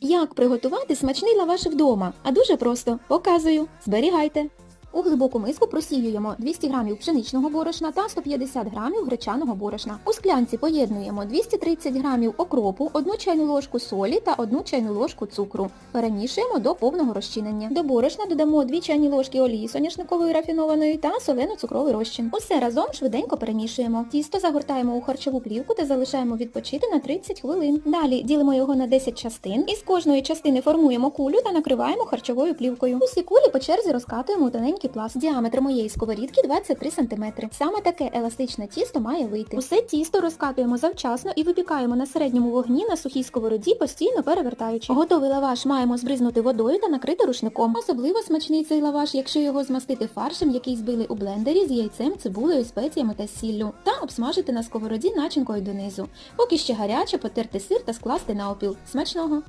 Як приготувати смачний лаваш вдома? А дуже просто. Показую. Зберігайте. У глибоку миску просіюємо 200 г пшеничного борошна та 150 г гречаного борошна. У склянці поєднуємо 230 г окропу, 1 чайну ложку солі та 1 чайну ложку цукру. Перемішуємо до повного розчинення. До борошна додамо 2 чайні ложки олії соняшникової рафінованої та солено-цукровий розчин. Усе разом швиденько перемішуємо. Тісто загортаємо у харчову плівку та залишаємо відпочити на 30 хвилин. Далі ділимо його на 10 частин і з кожної частини формуємо кулю та накриваємо харчовою плівкою. Усі кулі по черзі розкатуємо у тоненький пласт. Діаметр моєї сковорідки 23 см. Саме таке еластичне тісто має вийти. Усе тісто розкатуємо завчасно і випікаємо на середньому вогні на сухій сковороді, постійно перевертаючи. Готовий лаваш маємо збризнути водою та накрити рушником. Особливо смачний цей лаваш, якщо його змастити фаршем, який збили у блендері з яйцем, цибулею, спеціями та сіллю, та обсмажити на сковороді начинкою донизу. Поки ще гаряче, потерти сир та скласти на опіл. Смачного!